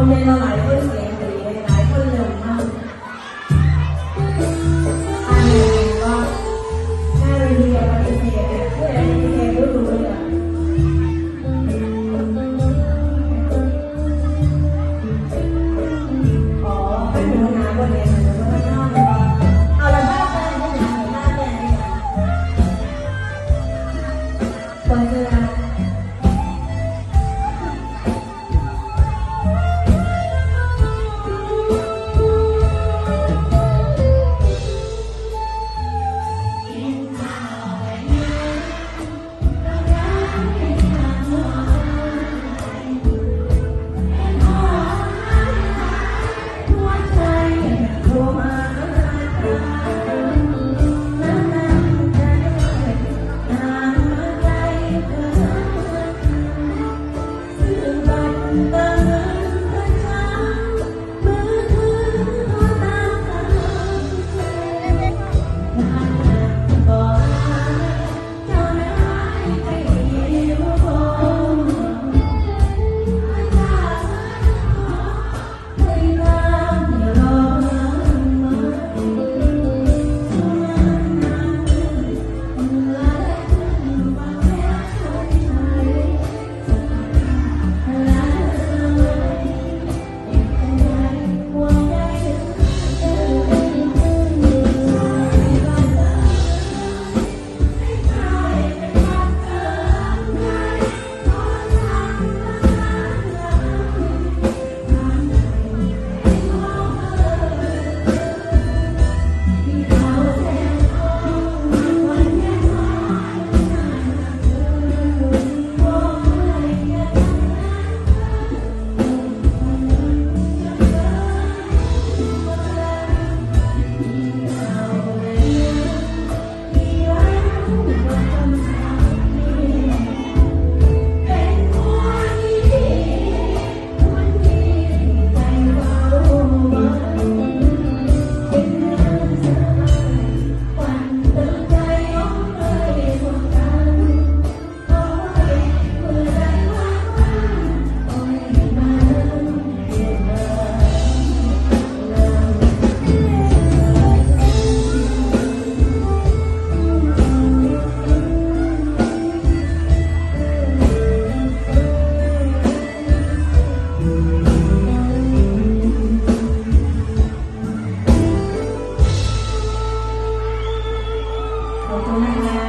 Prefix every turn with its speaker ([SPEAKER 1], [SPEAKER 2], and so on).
[SPEAKER 1] คนเรียนเราหลายคนเสียงดีหลายคนเร็วมากอันนี้ก็น่าเรียนกับปฏิเสธเพื่อนปฏิเสธรู้รู้เลยอ๋อเป็นหัวน้าคนเรียนนะแล้วก็นอนก็เอาละบ้าไปหัวหน้าหัวหน้าแก่นี่ยคนเจอ Thank you.